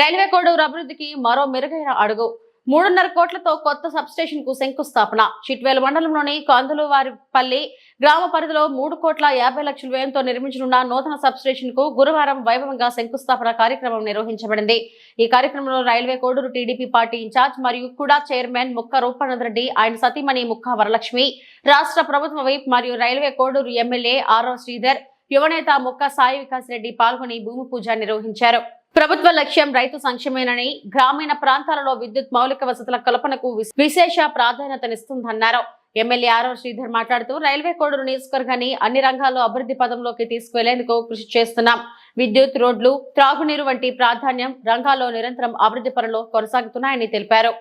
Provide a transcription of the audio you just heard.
Railway Koduru అభివృద్ధికి మరో మెరుగైన అడుగు. మూడున్నర కోట్లతో కొత్త సబ్స్టేషన్కు శంకుస్థాపన. చిట్వేలు మండలంలోని కందులవారిపల్లి గ్రామ పరిధిలో మూడు కోట్ల యాభై లక్షల వ్యయంతో నిర్మించనున్న నూతన సబ్స్టేషన్కు గురువారం వైభవంగా శంకుస్థాపన కార్యక్రమం నిర్వహించబడింది. ఈ కార్యక్రమంలో Railway Koduru TDP party incharge మరియు కుడా చైర్మన్ ముక్క రూపానంద రెడ్డి ఆయన సతీమణి ముక్క వరలక్ష్మి రాష్ట్ర ప్రభుత్వ వైప్ మరియు railway Koduru MLA RO Sridhar యువనేత ముక్క సాయి వికాస్ రెడ్డి పాల్గొని భూమి పూజ నిర్వహించారు. ప్రభుత్వ లక్ష్యం రైతు సంక్షేమేనని గ్రామీణ ప్రాంతాలలో విద్యుత్ మౌలిక వసతుల కల్పనకు విశేష ప్రాధాన్యతనిస్తుందన్నారు. ఎమ్మెల్యే ఆరో శ్రీధర్ మాట్లాడుతూ రైల్వే కోడూరు నియోజకవర్గాన్ని అన్ని రంగాల్లో అభివృద్ధి పదంలోకి తీసుకువెళ్ళేందుకు కృషి చేస్తున్నాం. విద్యుత్ రోడ్లు త్రాగునీరు వంటి ప్రాధాన్యం రంగాల్లో నిరంతరం అభివృద్ధి పనులు కొనసాగుతున్నాయని తెలిపారు.